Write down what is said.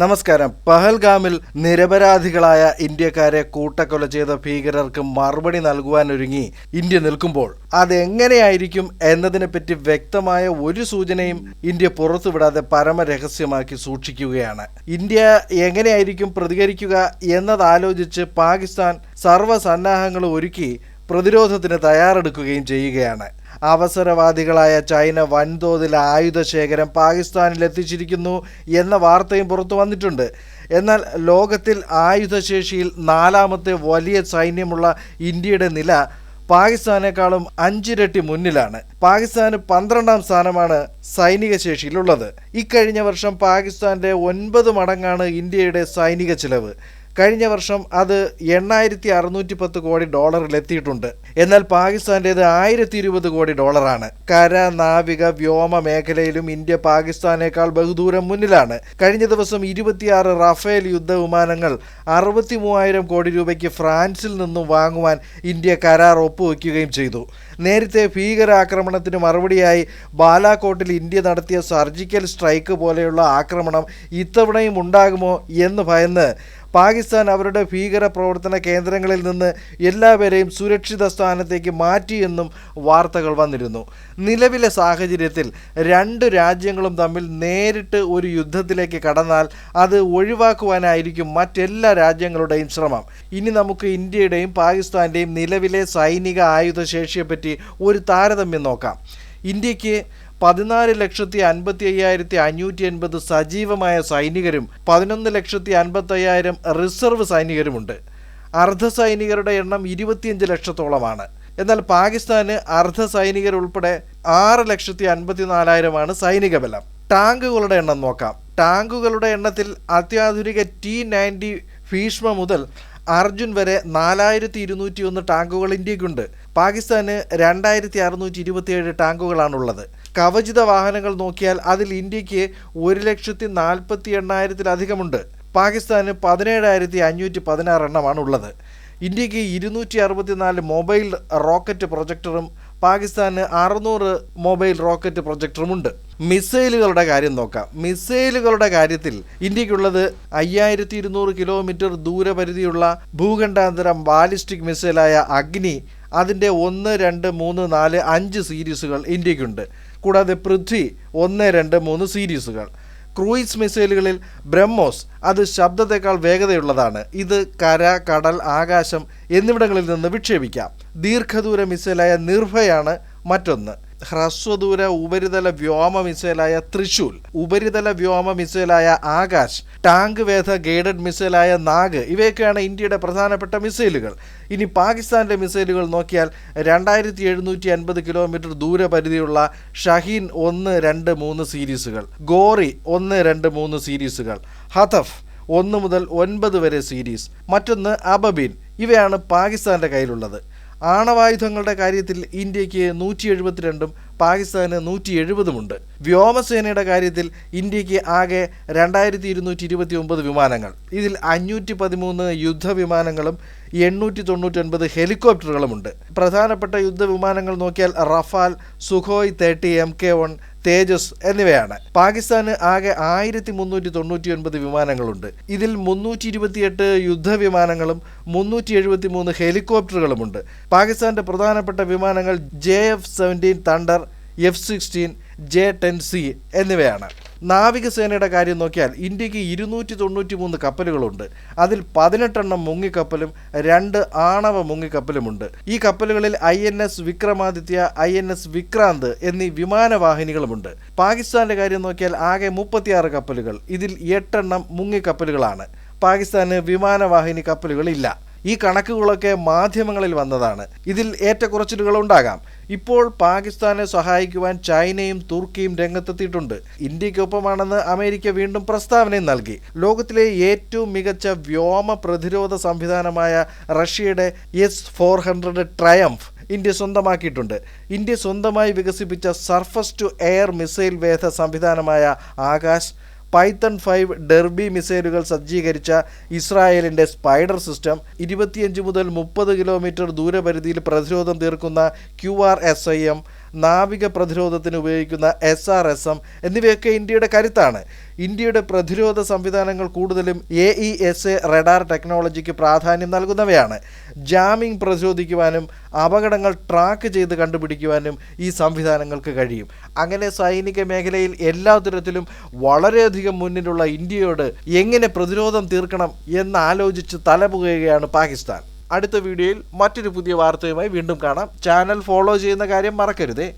നമസ്കാരം. പഹൽഗാമിൽ നിരപരാധികളായ ഇന്ത്യക്കാരെ കൂട്ടക്കൊല ചെയ്ത ഭീകരർക്ക് മറുപടി നൽകുവാനൊരുങ്ങി ഇന്ത്യ നിൽക്കുമ്പോൾ. അതെങ്ങനെയായിരിക്കും എന്നതിനെപ്പറ്റി വ്യക്തമായ ഒരു സൂചനയും ഇന്ത്യ പുറത്തുവിടാതെ പരമരഹസ്യമാക്കി സൂക്ഷിക്കുകയാണ്. ഇന്ത്യ എങ്ങനെയായിരിക്കും പ്രതികരിക്കുക എന്നതാലോചിച്ച് പാകിസ്ഥാൻ സർവസന്നാഹങ്ങളും ഒരുക്കി പ്രതിരോധത്തിന് തയ്യാറെടുക്കുകയും ചെയ്യുകയാണ്. അവസരവാദികളായ ചൈന വൻതോതിൽ ആയുധ ശേഖരം പാകിസ്ഥാനിൽ എത്തിച്ചിരിക്കുന്നു എന്ന വാർത്തയും പുറത്തു വന്നിട്ടുണ്ട്. എന്നാൽ ലോകത്തിൽ ആയുധശേഷിയിൽ നാലാമത്തെ വലിയ സൈന്യമുള്ള ഇന്ത്യയുടെ നില പാകിസ്ഥാനേക്കാളും അഞ്ചിരട്ടി മുന്നിലാണ്. പാകിസ്ഥാന് പന്ത്രണ്ടാം സ്ഥാനമാണ് സൈനിക ശേഷിയിലുള്ളത് ഇക്കഴിഞ്ഞ വർഷം പാകിസ്ഥാന്റെ ഒൻപത് മടങ്ങാണ് ഇന്ത്യയുടെ സൈനിക ചിലവ്. കഴിഞ്ഞ വർഷം അത് എണ്ണായിരത്തി അറുന്നൂറ്റി പത്ത് കോടി ഡോളറിൽ എത്തിയിട്ടുണ്ട് എന്നാൽ പാകിസ്ഥാന്റേത് ആയിരത്തി ഇരുപത് കോടി ഡോളറാണ്. കര നാവിക വ്യോമ മേഖലയിലും ഇന്ത്യ പാകിസ്ഥാനേക്കാൾ ബഹുദൂരം മുന്നിലാണ്. കഴിഞ്ഞ ദിവസം ഇരുപത്തിയാറ് റഫേൽ യുദ്ധവിമാനങ്ങൾ അറുപത്തി മൂവായിരം കോടി രൂപയ്ക്ക് ഫ്രാൻസിൽ നിന്നും വാങ്ങുവാൻ ഇന്ത്യ കരാർ ഒപ്പുവെക്കുകയും ചെയ്തു. നേരത്തെ ഭീകരാക്രമണത്തിന് മറുപടിയായി ബാലാകോട്ടിൽ ഇന്ത്യ നടത്തിയ സർജിക്കൽ സ്ട്രൈക്ക് പോലെയുള്ള ആക്രമണം ഇത്തവണയും ഉണ്ടാകുമോ എന്ന് ഭയന്ന് പാകിസ്ഥാൻ അവരുടെ ഭീകര പ്രവർത്തന കേന്ദ്രങ്ങളിൽ നിന്ന് എല്ലാവരെയും സുരക്ഷിത സ്ഥാനത്തേക്ക് മാറ്റിയെന്നും വാർത്തകൾ വന്നിരുന്നു. നിലവിലെ സാഹചര്യത്തിൽ രണ്ട് രാജ്യങ്ങളും തമ്മിൽ നേരിട്ട് ഒരു യുദ്ധത്തിലേക്ക് കടന്നാൽ അത് ഒഴിവാക്കുവാനായിരിക്കും മറ്റെല്ലാ രാജ്യങ്ങളുടെയും ശ്രമം. ഇനി നമുക്ക് ഇന്ത്യയുടെയും പാകിസ്ഥാന്റെയും നിലവിലെ സൈനിക ആയുധശേഷിയെപ്പറ്റി ഒരു താരതമ്യം നോക്കാം. ഇന്ത്യയ്ക്ക് പതിനാല് ലക്ഷത്തി അൻപത്തി അയ്യായിരത്തി അഞ്ഞൂറ്റി എൺപത് സജീവമായ സൈനികരും പതിനൊന്ന് ലക്ഷത്തി അൻപത്തി അയ്യായിരം റിസർവ് സൈനികരുമുണ്ട്. അർദ്ധ സൈനികരുടെ എണ്ണം ഇരുപത്തിയഞ്ച് ലക്ഷത്തോളമാണ്. എന്നാൽ പാകിസ്ഥാന് അർദ്ധ സൈനികർ ഉൾപ്പെടെ ആറ് ലക്ഷത്തി അൻപത്തി നാലായിരമാണ് സൈനിക ബലം ടാങ്കുകളുടെ എണ്ണം നോക്കാം. ടാങ്കുകളുടെ എണ്ണത്തിൽ അത്യാധുനിക ടി നയന്റി ഭീഷ്മ മുതൽ അർജുൻ വരെ നാലായിരത്തി ഇരുന്നൂറ്റി ഒന്ന് ടാങ്കുകൾ ഇന്ത്യക്കുണ്ട്. പാകിസ്ഥാന് രണ്ടായിരത്തി അറുന്നൂറ്റി ഇരുപത്തിയേഴ് ടാങ്കുകളാണുള്ളത്. കവചിത വാഹനങ്ങൾ നോക്കിയാൽ അതിൽ ഇന്ത്യയ്ക്ക് ഒരു ലക്ഷത്തി നാൽപ്പത്തി എണ്ണായിരത്തിലധികമുണ്ട്. പാകിസ്ഥാന് പതിനേഴായിരത്തി അഞ്ഞൂറ്റി പതിനാറ് എണ്ണമാണ് ഉള്ളത് ഇന്ത്യയ്ക്ക് ഇരുന്നൂറ്റി അറുപത്തിനാല് മൊബൈൽ റോക്കറ്റ് പ്രൊജക്ടറും പാകിസ്ഥാന് അറുന്നൂറ് മൊബൈൽ റോക്കറ്റ് പ്രൊജക്ടറുമുണ്ട്. മിസൈലുകളുടെ കാര്യം നോക്കാം. മിസൈലുകളുടെ കാര്യത്തിൽ ഇന്ത്യക്കുള്ളത് അയ്യായിരത്തി ഇരുന്നൂറ് കിലോമീറ്റർ ദൂരപരിധിയുള്ള ഭൂഖണ്ഡാന്തരം ബാലിസ്റ്റിക് മിസൈലായ അഗ്നി അതിന്റെ ഒന്ന് രണ്ട് മൂന്ന് നാല് അഞ്ച് സീരീസുകൾ ഇന്ത്യക്കുണ്ട്. കൂടാതെ പൃഥ്വി ഒന്ന് രണ്ട് മൂന്ന് സീരീസുകൾ. ക്രൂയിസ് മിസൈലുകളിൽ ബ്രഹ്മോസ് അത് ശബ്ദത്തെക്കാൾ വേഗതയുള്ളതാണ്. ഇത് കര കടൽ ആകാശം എന്നിവിടങ്ങളിൽ നിന്ന് വിക്ഷേപിക്കാം. ദീർഘദൂര മിസൈലായ നിർഭയാണ് മറ്റൊന്ന്. ഹ്രസ്വദൂര ഉപരിതല വ്യോമ മിസൈലായ തൃശൂൽ ഉപരിതല വ്യോമ മിസൈലായ ആകാശ് ടാങ്ക് വേധ ഗൈഡഡ് മിസൈലായ നാഗ് ഇവയൊക്കെയാണ് ഇന്ത്യയുടെ പ്രധാനപ്പെട്ട മിസൈലുകൾ. ഇനി പാകിസ്ഥാന്റെ മിസൈലുകൾ നോക്കിയാൽ രണ്ടായിരത്തി എഴുന്നൂറ്റി അൻപത് കിലോമീറ്റർ ദൂരപരിധിയുള്ള ഷഹീൻ ഒന്ന് രണ്ട് മൂന്ന് സീരീസുകൾ ഗോറി ഒന്ന് രണ്ട് മൂന്ന് സീരീസുകൾ ഹതഫ് ഒന്ന് മുതൽ ഒൻപത് വരെ സീരീസ് മറ്റൊന്ന് അബബിൻ ഇവയാണ് പാകിസ്ഥാന്റെ കയ്യിലുള്ളത്. ആണവായുധങ്ങളുടെ കാര്യത്തിൽ ഇന്ത്യയ്ക്ക് നൂറ്റി എഴുപത്തിരണ്ടും പാകിസ്ഥാന് നൂറ്റി എഴുപതുമുണ്ട് വ്യോമസേനയുടെ കാര്യത്തിൽ ഇന്ത്യയ്ക്ക് ആകെ രണ്ടായിരത്തി ഇരുന്നൂറ്റി ഇരുപത്തി ഒമ്പത് വിമാനങ്ങൾ. ഇതിൽ അഞ്ഞൂറ്റി പതിമൂന്ന് യുദ്ധവിമാനങ്ങളും എണ്ണൂറ്റി തൊണ്ണൂറ്റൊൻപത് ഹെലികോപ്റ്ററുകളുമുണ്ട്. പ്രധാനപ്പെട്ട യുദ്ധവിമാനങ്ങൾ നോക്കിയാൽ Rafale Sukhoi thirty M K one Tejas എന്നിവയാണ്. പാകിസ്ഥാന് ആകെ ആയിരത്തി മുന്നൂറ്റി തൊണ്ണൂറ്റി ഒൻപത് വിമാനങ്ങളുണ്ട്. ഇതിൽ മുന്നൂറ്റി ഇരുപത്തിയെട്ട് യുദ്ധവിമാനങ്ങളും മുന്നൂറ്റി എഴുപത്തി മൂന്ന് ഹെലികോപ്റ്ററുകളുമുണ്ട്. പാകിസ്ഥാന്റെ പ്രധാനപ്പെട്ട വിമാനങ്ങൾ J F seventeen Thunder F sixteen J ten C എന്നിവയാണ്. നാവികസേനയുടെ കാര്യം നോക്കിയാൽ ഇന്ത്യയ്ക്ക് ഇരുന്നൂറ്റി തൊണ്ണൂറ്റി മൂന്ന് കപ്പലുകളുണ്ട്. അതിൽ പതിനെട്ടെണ്ണം മുങ്ങിക്കപ്പലും രണ്ട് ആണവ മുങ്ങിക്കപ്പലുമുണ്ട്. ഈ കപ്പലുകളിൽ I N S Vikramaditya I N S Vikrant എന്നീ വിമാനവാഹിനികളുമുണ്ട്. പാകിസ്ഥാന്റെ കാര്യം നോക്കിയാൽ ആകെ മുപ്പത്തിയാറ് കപ്പലുകൾ. ഇതിൽ എട്ടെണ്ണം മുങ്ങിക്കപ്പലുകളാണ്. പാകിസ്ഥാന് വിമാനവാഹിനി കപ്പലുകളില്ല. ഈ കണക്കുകളൊക്കെ മാധ്യമങ്ങളിൽ വന്നതാണ്. ഇതിൽ ഏറ്റക്കുറച്ചിലുകൾ ഉണ്ടാകാം. ഇപ്പോൾ പാകിസ്ഥാനെ സഹായിക്കുവാൻ ചൈനയും തുർക്കിയും രംഗത്തെത്തിയിട്ടുണ്ട്. ഇന്ത്യക്കൊപ്പമാണെന്ന് അമേരിക്ക വീണ്ടും പ്രസ്താവനയും നൽകി. ലോകത്തിലെ ഏറ്റവും മികച്ച വ്യോമ പ്രതിരോധ സംവിധാനമായ റഷ്യയുടെ S four hundred triumph India സ്വന്തമാക്കിയിട്ടുണ്ട്. ഇന്ത്യ സ്വന്തമായി വികസിപ്പിച്ച സർഫസ് ടു എയർ മിസൈൽ വേധ സംവിധാനമായ ആകാശ് പൈത്തൺ ഫൈവ് ഡെർബി മിസൈലുകൾ സജ്ജീകരിച്ച ഇസ്രായേലിന്റെ സ്പൈഡർ സിസ്റ്റം ഇരുപത്തിയഞ്ച് മുതൽ മുപ്പത് കിലോമീറ്റർ ദൂരപരിധിയിൽ പ്രതിരോധം തീർക്കുന്ന Q R S I M നാവിക പ്രതിരോധത്തിന് ഉപയോഗിക്കുന്ന എസ് ആർ എസ് എം എന്നിവയൊക്കെ ഇന്ത്യയുടെ കരുത്താണ്. ഇന്ത്യയുടെ പ്രതിരോധ സംവിധാനങ്ങൾ കൂടുതലും A E S A radar ടെക്നോളജിക്ക് പ്രാധാന്യം നൽകുന്നവയാണ്. ജാമിംഗ് പ്രതിരോധിക്കുവാനും അപകടങ്ങൾ ട്രാക്ക് ചെയ്ത് കണ്ടുപിടിക്കുവാനും ഈ സംവിധാനങ്ങൾക്ക് കഴിയും. അങ്ങനെ സൈനിക മേഖലയിൽ എല്ലാ തരത്തിലും വളരെയധികം മുന്നിലുള്ള ഇന്ത്യയോട് എങ്ങനെ പ്രതിരോധം തീർക്കണം എന്നാലോചിച്ച് തലപുകയുകയാണ് പാകിസ്ഥാൻ. അടുത്ത വീഡിയോയിൽ മറ്റൊരു പുതിയ വാർത്തയുമായി വീണ്ടും കാണാം. ചാനൽ ഫോളോ ചെയ്യുന്ന കാര്യം മറക്കരുതേ.